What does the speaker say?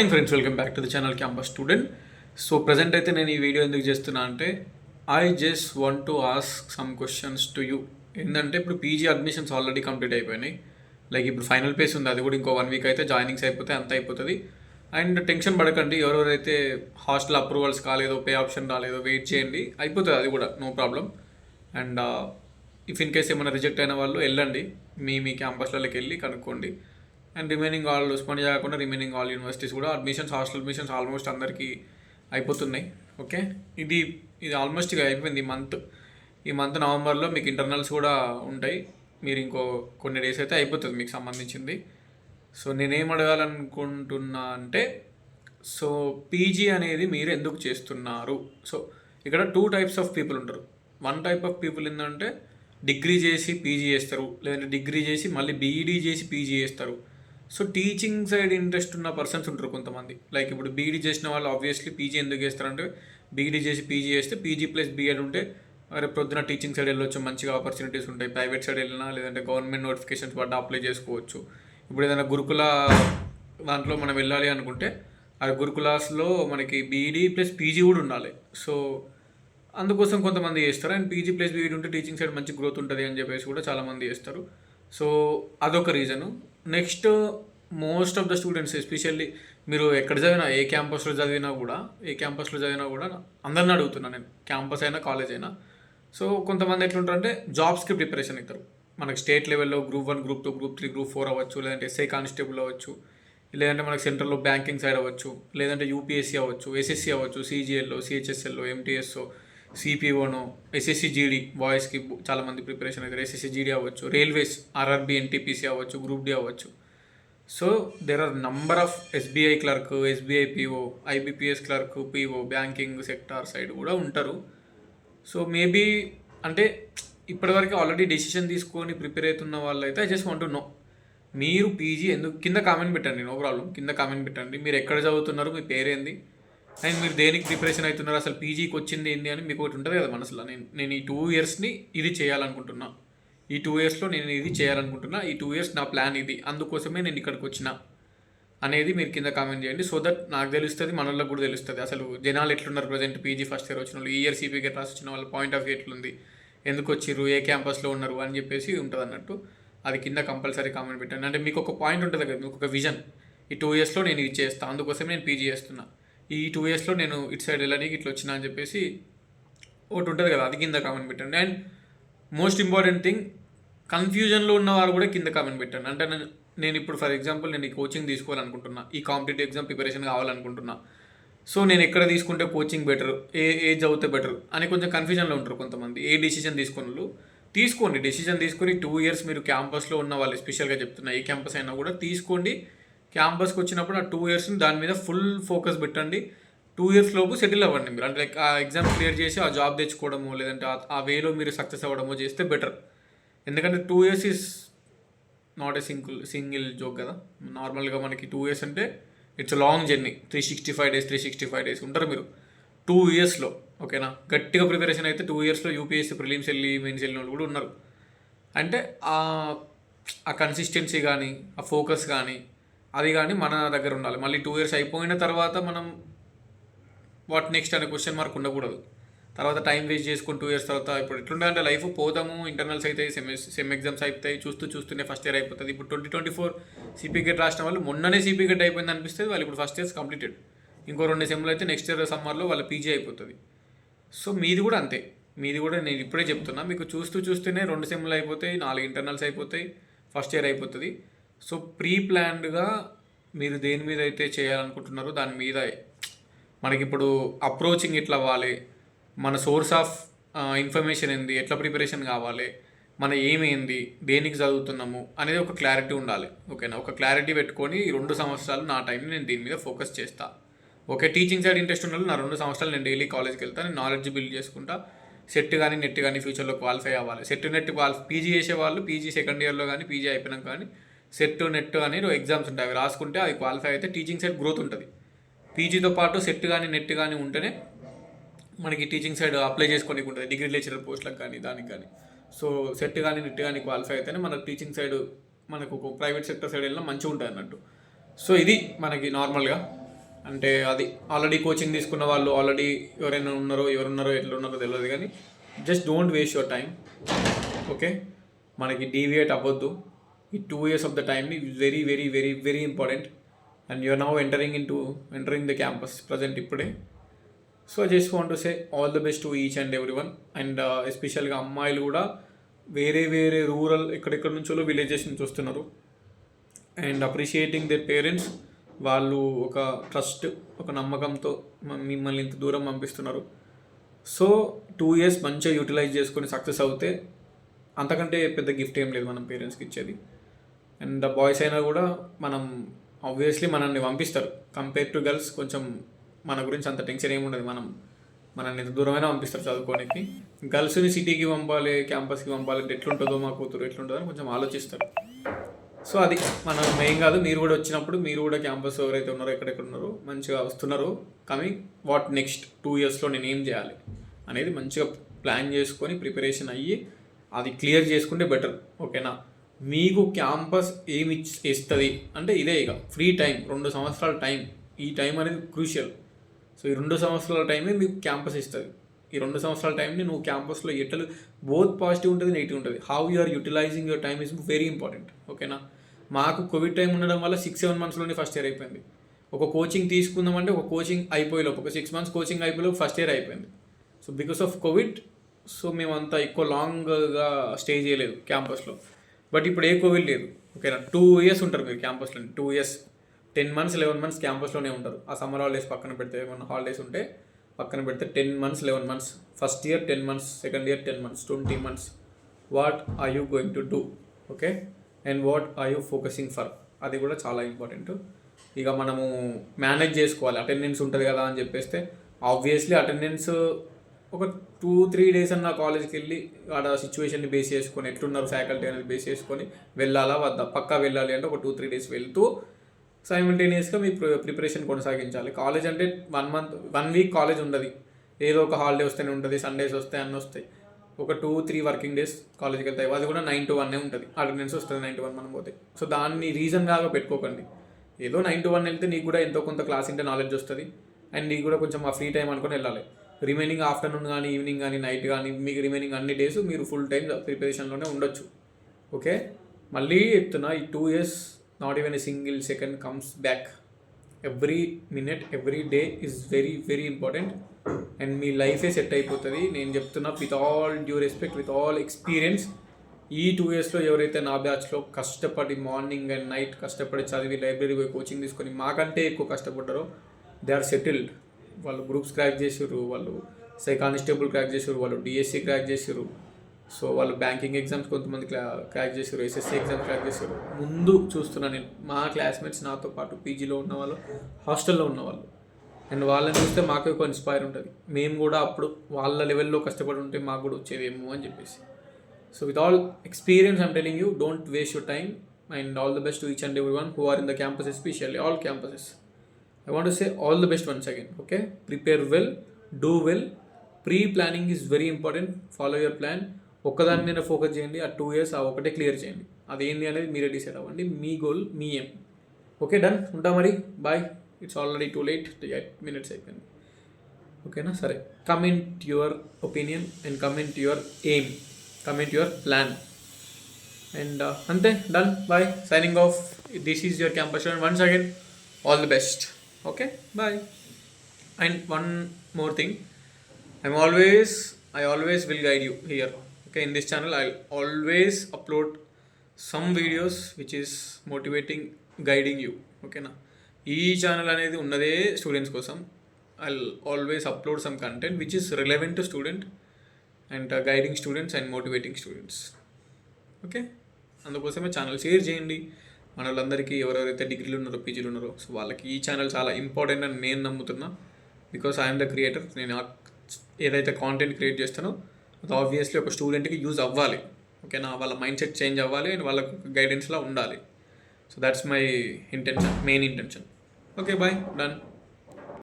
Morning friends welcome back to the channel campus student so present అయితే నేను ఈ video ఎందుకు చేస్తున్నా అంటే I just want to ask some questions to you ఏంటంటే ఇప్పుడు పీజీ అడ్మిషన్స్ ఆల్రెడీ కంప్లీట్ అయిపోయినాయి. లైక్ ఇప్పుడు ఫైనల్ పేస్ ఉంది. అది కూడా ఇంకో వన్ వీక్ అయితే జాయినింగ్స్ అయిపోతే అంత అయిపోతుంది. అండ్ టెన్షన్ పడకండి. ఎవరెవరైతే హాస్టల్ అప్రూవల్స్ కాలేదో పే ఆప్షన్ రాలేదో వెయిట్ చేయండి. అయిపోతుంది అది కూడా no problem and if in case ఏమైనా రిజెక్ట్ అయిన వాళ్ళు వెళ్ళండి. మీ మీ క్యాంపస్లలోకి వెళ్ళి కనుక్కోండి. అండ్ రిమైనింగ్ ఆల్ ఉస్మానియా కాకుండా రిమైనింగ్ ఆల్ యూనివర్సిటీస్ కూడా అడ్మిషన్స్ హాస్టల్ అడ్మిషన్స్ ఆల్మోస్ట్ అందరికీ అయిపోతున్నాయి. ఓకే ఇది ఇది ఆల్మోస్ట్ ఇక అయిపోయింది ఈ మంత్ ఈ మంత్ నవంబర్లో మీకు ఇంటర్నల్స్ కూడా ఉంటాయి. మీరు ఇంకో కొన్ని డేస్ అయితే అయిపోతుంది మీకు సంబంధించింది. సో నేనేం అడగాలనుకుంటున్నా అంటే సో పీజీ అనేది మీరు ఎందుకు చేస్తున్నారు? సో ఇక్కడ టూ టైప్స్ ఆఫ్ పీపుల్ ఉంటారు. వన్ టైప్ ఆఫ్ పీపుల్ ఏంటంటే డిగ్రీ చేసి పీజీ చేస్తారు. లేదంటే డిగ్రీ చేసి మళ్ళీ బీఈడీ చేసి పీజీ చేస్తారు. సో టీచింగ్ సైడ్ ఇంట్రెస్ట్ ఉన్న పర్సన్స్ ఉంటారు కొంతమంది. లైక్ ఇప్పుడు బీఈడీ చేసిన వాళ్ళు ఆబ్వియస్లీ పీజీ ఎందుకు చేస్తారంటే బీఈడీ చేసి పీజీ చేస్తే పీజీ ప్లస్ బీఎడ్ ఉంటే రేపు పొద్దున టీచింగ్ సైడ్ వెళ్ళొచ్చు మంచిగా ఆపర్చునిటీస్ ఉంటాయి. ప్రైవేట్ సైడ్ వెళ్ళినా లేదంటే గవర్నమెంట్ నోటిఫికేషన్స్ పడ్డా అప్లై చేసుకోవచ్చు. ఇప్పుడు ఏదైనా గురుకుల దాంట్లో మనం వెళ్ళాలి అనుకుంటే ఆ గురుకులాస్లో మనకి బీఈడీ ప్లస్ పీజీ కూడా ఉండాలి. సో అందుకోసం కొంతమంది చేస్తారు. అండ్ పీజీ ప్లస్ బీఈడీ ఉంటే టీచింగ్ సైడ్ మంచి గ్రోత్ ఉంటుంది అని చెప్పేసి కూడా చాలామంది చేస్తారు. సో అదొక reason next most of the students especially మీరు ఎక్కడ చదివినా ఏ క్యాంపస్లో చదివినా కూడా ఏ క్యాంపస్లో చదివినా కూడా అందరిని అడుగుతున్నాను నేను. క్యాంపస్ అయినా కాలేజ్ అయినా. సో కొంతమంది ఎట్లుంటారంటే జాబ్స్కి ప్రిపరేషన్ అవుతారు మనకి స్టేట్ లెవెల్లో group one group two group three group four అవ్వచ్చు లేదంటే ఎస్ఐ కానిస్టేబుల్ అవ్వచ్చు లేదంటే మనకి సెంట్రల్లో బ్యాంకింగ్ సైడ్ అవ్వచ్చు లేదంటే యూపీఎస్సీ అవ్వచ్చు ఎస్ఎస్సి అవ్వచ్చు సిజిఎల్లో సిహెచ్ఎస్ఎల్లో ఎంటీఎస్ఓ సిపిఓనో ఎస్ఎస్సి జీడీ బాయ్స్కి చాలామంది ప్రిపరేషన్ అవుతారు. ఎస్ఎస్సి జీడీ అవ్వచ్చు రైల్వేస్ ఆర్ఆర్బి ఎన్టీపీసీ అవ్వచ్చు గ్రూప్ డి అవ్వచ్చు. So there are number of SBI clerk SBI PO IBPS clerk PO banking sector side కూడా ఉంటారు. సో మేబీ అంటే ఇప్పటివరకు ఆల్రెడీ డెసిషన్ తీసుకొని ప్రిపేర్ అవుతున్న వాళ్ళు అయితే ఐ జస్ట్ వాంట్ నో మీరు పీజీ ఎందుకు కింద కామెంట్ పెట్టండి నో ప్రాబ్లం కింద కామెంట్ పెట్టండి. మీరు ఎక్కడ చదువుతున్నారు మీ పేరేంది? అండ్ మీరు దేనికి ప్రిపరేషన్ అవుతున్నారు? అసలు పీజీకి వచ్చింది ఏంది అని మీకు ఒకటి ఉంటుంది కదా మనసులో. నేను నేను ఈ టూ ఇయర్స్ని ఇది చేయాలనుకుంటున్నా. ఈ టూ ఇయర్స్లో నేను ఇది చేయాలనుకుంటున్నా. ఈ టూ ఇయర్స్ నా ప్లాన్ ఇది. అందుకోసమే నేను ఇక్కడికి వచ్చిన అనేది మీరు కింద కామెంట్ చేయండి. సో దట్ నాకు తెలుస్తుంది మనలో కూడా తెలుస్తుంది. అసలు జనాలు ఎట్లున్నారు ప్రజెంట్ పీజీ ఫస్ట్ ఇయర్ వచ్చిన వాళ్ళు? ఈ ఇయర్ సిపీ రాసి వచ్చిన వాళ్ళ? పాయింట్ ఆఫ్ వ్యూ ఎట్లుంది ఎందుకు వచ్చిర్రు? ఏ క్యాంపస్లో ఉన్నారు? అని చెప్పేసి ఉంటుంది అన్నట్టు అది కింద కంపల్సరీ కామెంట్ పెట్టండి. అంటే మీకు ఒక పాయింట్ ఉంటుంది కదా మీకు ఒక విజన్. ఈ టూ ఇయర్స్లో నేను ఇది చేస్తాను అందుకోసం నేను పీజీ చేస్తున్నా. ఈ టూ ఇయర్స్లో నేను ఇటు సైడ్ వెళ్ళడానికి ఇట్లా వచ్చినా అని చెప్పేసి ఒకటి ఉంటుంది కదా అది కింద కామెంట్ పెట్టండి. అండ్ మోస్ట్ ఇంపార్టెంట్ థింగ్ కన్ఫ్యూజన్లో ఉన్నవారు కూడా కింద కామెంట్ పెట్టండి. అంటే నేను నేను ఇప్పుడు ఫర్ ఎగ్జాంపుల్ నేను ఈ కోచింగ్ తీసుకోవాలనుకుంటున్నా ఈ కాంపిటేటివ్ ఎగ్జామ్ ప్రిపరేషన్ కావాలనుకుంటున్నా. సో నేను ఎక్కడ తీసుకుంటే కోచింగ్ బెటర్ ఏ ఏ చదివితే బెటర్ అని కొంచెం కన్ఫ్యూజన్లో ఉంటారు కొంతమంది. ఏ డిసిజన్ తీసుకున్న తీసుకోండి. డెసిషన్ తీసుకొని టూ ఇయర్స్ మీరు క్యాంపస్లో ఉన్న వాళ్ళు స్పెషల్గా చెప్తున్నా ఏ క్యాంపస్ అయినా కూడా తీసుకోండి. క్యాంపస్కి వచ్చినప్పుడు ఆ టూ ఇయర్స్ని దాని మీద ఫుల్ ఫోకస్ పెట్టండి. టూ ఇయర్స్ లోపు సెటిల్ అవ్వండి మీరు. అంటే లైక్ ఆ ఎగ్జామ్ క్లియర్ చేసి ఆ జాబ్ తెచ్చుకోవడమో లేదంటే ఆ- వేలో మీరు సక్సెస్ అవ్వడమో చేస్తే బెటర్. ఎందుకంటే two years is not a single single joke కదా. నార్మల్గా మనకి టూ ఇయర్స్ అంటే it's long journey. Three sixty five days three sixty five days ఉంటారు మీరు. టూ ఇయర్స్లో ఓకేనా? గట్టిగా ప్రిపరేషన్ అయితే టూ ఇయర్స్లో యూపీఎస్సీ ప్రిలిమ్స్ వెళ్ళి మెయిన్స్ వెళ్ళిన వాళ్ళు కూడా ఉన్నారు. అంటే ఆ కన్సిస్టెన్సీ కానీ ఆ ఫోకస్ కానీ అది కానీ మన దగ్గర ఉండాలి. మళ్ళీ టూ ఇయర్స్ అయిపోయిన తర్వాత మనం వాట్ నెక్స్ట్ అనే క్వశ్చన్ మార్క్ ఉండకూడదు. తర్వాత టైం వేస్ట్ చేసుకుని టూ ఇయర్స్ తర్వాత ఇప్పుడు ఎట్లుండాలంటే లైఫ్ పోతాము ఇంటర్నల్స్ అవుతాయి సెమ్ సెమ్ ఎగ్జామ్స్ అయిపోతాయి. చూస్తూ చూస్తూనే ఫస్ట్ ఇయర్ అయిపోతుంది. ఇప్పుడు twenty twenty four CP GET రాసిన వాళ్ళు మొన్ననే సిపీ గెట్ అయిపోయింది అనిపిస్తుంది. వాళ్ళు ఇప్పుడు ఫస్ట్ ఇయర్స్ కంప్లీటెడ్ ఇంకో రెండు సెమ్లు అయితే నెక్స్ట్ ఇయర్ సమ్మర్లో వాళ్ళ పీజీ అయిపోతుంది. సో మీది కూడా అంతే. మీది కూడా నేను ఇప్పుడే చెప్తున్నా. మీకు చూస్తూ చూస్తూనే రెండు సెమ్లు అయిపోతాయి నాలుగు ఇంటర్నల్స్ అయిపోతాయి ఫస్ట్ ఇయర్ అయిపోతుంది. సో ప్రీ ప్లాన్డ్గా మీరు దేని మీద అయితే చేయాలనుకుంటున్నారో దాని మీద మనకి ఇప్పుడు అప్రోచింగ్ ఎట్లా అవ్వాలి? మన సోర్స్ ఆఫ్ ఇన్ఫర్మేషన్ ఏంది? ఎట్లా ప్రిపరేషన్ కావాలి? మన ఏమైంది దేనికి చదువుతున్నాము? అనేది ఒక క్లారిటీ ఉండాలి. ఓకేనా? ఒక క్లారిటీ పెట్టుకొని రెండు సంవత్సరాలు నా టైంని నేను దీని మీద ఫోకస్ చేస్తా. ఓకే టీచింగ్ సైడ్ ఇంట్రెస్ట్ ఉన్న నా రెండు సంవత్సరాలు నేను డైలీ కాలేజ్కి వెళ్తాను నేను నాలెడ్జ్ బిల్డ్ చేసుకుంటా. సెట్ కానీ నెట్ కానీ ఫ్యూచర్లో క్వాలిఫై అవ్వాలి. సెట్ నెట్ క్వాలిఫై పీజీ చేసే వాళ్ళు పీజీ సెకండ్ ఇయర్లో కానీ పీజీ అయిపోయినాక కానీ సెట్ నెట్ అని ఎగ్జామ్స్ ఉంటాయి. అవి రాసుకుంటే అవి క్వాలిఫై అయితే టీచింగ్ సైడ్ గ్రోత్ ఉంటుంది. పీజీతో పాటు సెట్ కానీ నెట్ కానీ ఉంటేనే మనకి టీచింగ్ సైడ్ అప్లై చేసుకోనికి ఉంటుంది. డిగ్రీ లెక్చరర్ పోస్టులకు కానీ దానికి కానీ సో సెట్ కానీ నెట్ కానీ క్వాలిఫై అయితేనే మనకు టీచింగ్ సైడ్ మనకు ఒక ప్రైవేట్ సెక్టర్ సైడ్ వెళ్ళినా మంచిగా ఉంటుంది అన్నట్టు. సో ఇది మనకి నార్మల్గా అంటే అది ఆల్రెడీ కోచింగ్ తీసుకున్న వాళ్ళు ఆల్రెడీ ఎవరైనా ఉన్నారో ఎవరున్నారో ఎట్లున్నారో తెలియదు కానీ just don't waste your time okay మనకి డీవియేట్ అవ్వద్దు. ఈ టూ ఇయర్స్ ఆఫ్ ద టైమ్ని very very very very important and you're now entering in to entering the campus present ఇప్పుడే so just want to say all the best to each and every one and ఎస్పెషల్గా అమ్మాయిలు కూడా వేరే వేరే rural ఎక్కడెక్కడ నుంచో villages నుంచి వస్తున్నారు. అండ్ అప్రిషియేటింగ్ దేర్ పేరెంట్స్ వాళ్ళు ఒక ట్రస్ట్ ఒక నమ్మకంతో మిమ్మల్ని ఇంత దూరం పంపిస్తున్నారు. సో టూ ఇయర్స్ మంచిగా యూటిలైజ్ చేసుకొని సక్సెస్ అవుతే అంతకంటే పెద్ద గిఫ్ట్ ఏం లేదు మనం పేరెంట్స్కి ఇచ్చేది. అండ్ బాయ్స్ అయినా కూడా మనం ఆబ్వియస్లీ మనల్ని పంపిస్తారు. కంపేర్ టు గర్ల్స్ కొంచెం మన గురించి అంత టెన్షన్ ఏమి ఉండదు. మనం మనల్ని ఎంత దూరమైనా పంపిస్తారు చదువుకోనికి. గర్ల్స్ని సిటీకి పంపాలి క్యాంపస్కి పంపాలి. అంటే ఎట్లుంటుందో మా కూతురు ఎట్లుంటుందో అని కొంచెం ఆలోచిస్తారు. సో అది మనం మెయిన్ కాదు. మీరు కూడా వచ్చినప్పుడు మీరు కూడా క్యాంపస్ ఎవరైతే ఉన్నారో ఎక్కడెక్కడ ఉన్నారో మంచిగా వస్తున్నారో. కమింగ్ వాట్ నెక్స్ట్ టూ ఇయర్స్లో నేను ఏం చేయాలి అనేది మంచిగా ప్లాన్ చేసుకొని ప్రిపరేషన్ అయ్యి అది క్లియర్ చేసుకుంటే బెటర్ ఓకేనా మీకు క్యాంపస్ ఏమి ఇస్తుంది? అంటే ఇదే ఇక ఫ్రీ టైం రెండు సంవత్సరాల టైం ఈ టైం అనేది క్రూషియల్ సో ఈ రెండు సంవత్సరాల టైమే మీకు క్యాంపస్ ఇస్తుంది. ఈ రెండు సంవత్సరాల టైంని నువ్వు క్యాంపస్లో ఎట్లా బోత్ పాజిటివ్ ఉంటుంది నెగిటివ్ ఉంటుంది. How you are utilising your time is very important ఓకేనా మాకు కోవిడ్ టైం ఉండడం వల్ల సిక్స్ సెవెన్ మంత్స్లోనే ఫస్ట్ ఇయర్ అయిపోయింది. ఒక కోచింగ్ తీసుకుందామంటే ఒక కోచింగ్ అయిపోయేలోపు ఒక సిక్స్ మంత్స్ కోచింగ్ అయిపోయేలోపు ఫస్ట్ ఇయర్ అయిపోయింది. So because of Covid so మేము అంత ఎక్కువ లాంగ్గా స్టే చేయలేదు క్యాంపస్లో బట్ ఇప్పుడు ఏ కోవిడ్ లేదు. ఓకేనా? టూ ఇయర్స్ ఉంటారు మీరు క్యాంపస్లో two years ten months eleven months క్యాంపస్లోనే ఉంటారు. ఆ సమ్మర్ హాలిడేస్ పక్కన పెడితే ఏమన్నా హాలిడేస్ ఉంటే పక్కన పెడితే ten months eleven months first year ten months second year ten months twenty months what are you going to do okay and what are you focusing for అది కూడా చాలా ఇంపార్టెంట్ ఇక మనము మేనేజ్ చేసుకోవాలి. అటెండెన్స్ ఉంటుంది కదా అని చెప్పేస్తే ఆబ్వియస్లీ అటెండెన్స్ ఒక టూ త్రీ డేస్ అన్న కాలేజ్కి వెళ్ళి ఆడ సిచ్యువేషన్ని బేస్ చేసుకొని ఎట్లున్నారు ఫ్యాకల్టీ అనేది బేస్ చేసుకొని వెళ్ళాలా వద్దా? పక్కా వెళ్ళాలి అంటే ఒక టూ త్రీ డేస్ వెళ్తూ సైమిల్టేనియస్గా మీ ప్రిపరేషన్ కొనసాగించాలి. కాలేజ్ అంటే one month one week college ఉండదు. ఏదో ఒక హాలిడే వస్తేనే ఉంటుంది సండేస్ వస్తాయి అన్నీ వస్తాయి. ఒక టూ త్రీ వర్కింగ్ డేస్ కాలేజ్కి వెళ్తాయి. అది కూడా నైన్ టు వన్నే ఉంటుంది. అటెండెన్స్ వస్తుంది నైన్ టు వన్ మనం పోతే. సో దాన్ని రీజన్ కాగా పెట్టుకోకండి. ఏదో నైన్ టు వన్ వెళ్తే నీకు కూడా ఎంతో కొంత క్లాస్ ఇంటే నాలెడ్జ్ వస్తుంది. అండ్ నీకు కూడా కొంచెం ఆ ఫ్రీ టైం అనుకొని వెళ్ళాలి. రిమైనింగ్ ఆఫ్టర్నూన్ కానీ ఈవినింగ్ కానీ నైట్ కానీ మీకు రిమైనింగ్ అన్ని డేస్ మీరు ఫుల్ టైం ప్రిపరేషన్లోనే ఉండొచ్చు. ఓకే మళ్ళీ చెప్తున్నా ఈ two years not even a single second comes back every minute every day is very very important and మీ లైఫే సెట్ అయిపోతుంది. నేను చెప్తున్నా with all due respect with all experience ఈ టూ ఇయర్స్లో ఎవరైతే నా బ్యాచ్లో కష్టపడి మార్నింగ్ అండ్ నైట్ కష్టపడి చదివి లైబ్రరీ పోయి కోచింగ్ తీసుకొని మాకంటే ఎక్కువ కష్టపడ్డారో దే ఆర్ సెటిల్డ్ వాళ్ళు గ్రూప్స్ క్రాక్ చేసారు వాళ్ళు సైకానిస్టేబుల్ క్రాక్ చేసారు వాళ్ళు డిఎస్సి క్రాక్ చేసారు సో వాళ్ళు బ్యాంకింగ్ ఎగ్జామ్స్ కొంతమంది క్లా క్రాక్ చేశారు ఎస్ఎస్సి ఎగ్జామ్ క్రాక్ చేశారు ముందు చూస్తున్నాను నేను మా క్లాస్మేట్స్ నాతో పాటు పీజీలో ఉన్న వాళ్ళు హాస్టల్లో ఉన్న వాళ్ళు. అండ్ వాళ్ళని చూస్తే మాకు ఒక ఇన్స్పైర్ ఉంటుంది. మేము కూడా అప్పుడు వాళ్ళ లెవెల్లో కష్టపడి ఉంటే మాకు కూడా వచ్చేవేమో అని చెప్పేసి. So with all experience I'm telling you don't waste your time and all the best to each and every one who are in the campus especially all campuses. I want say all the best once again okay prepare well do well pre planning is very important follow your plan ఒక్కదాని మీద focus చేయండి. ఆ two years ఆ ఒకటే clear చేయండి. అదేంటి అనేది మీరే డిసైడ్ అవ్వండి. మీ గోల్ మీ ఏం ఓకే డన్ ఉంటా మరి. Bye it's already too late eight minutes అయిపోయింది. ఓకేనా సరే. Comment your opinion and comment your aim comment your plan and అంతే. Done bye signing off this is your campus once again all the best okay bye and one more thing I'm always I always will guide you here okay in this channel I always upload some videos which is motivating guiding you ఓకేనా ఈ channel అనేది ఉన్నదే students కోసం I always upload some content which is relevant to student and guiding students and motivating students okay అందుకోసమే channel share చేయండి మన వాళ్ళందరికీ ఎవరెవరైతే డిగ్రీలు ఉన్నారో పీజీలు ఉన్నారో సో వాళ్ళకి ఈ ఛానల్ చాలా ఇంపార్టెంట్ అని నేను నమ్ముతున్నా. బికాస్ ఐఎమ్ ద క్రియేటర్ నేను ఏదైతే కాంటెంట్ క్రియేట్ చేస్తానో అది ఆబ్వియస్లీ ఒక స్టూడెంట్కి యూజ్ అవ్వాలి. ఓకేనా వాళ్ళ మైండ్ సెట్ చేంజ్ అవ్వాలి అండ్ వాళ్ళకు గైడెన్స్లో ఉండాలి. So that's my intention main intention okay bye done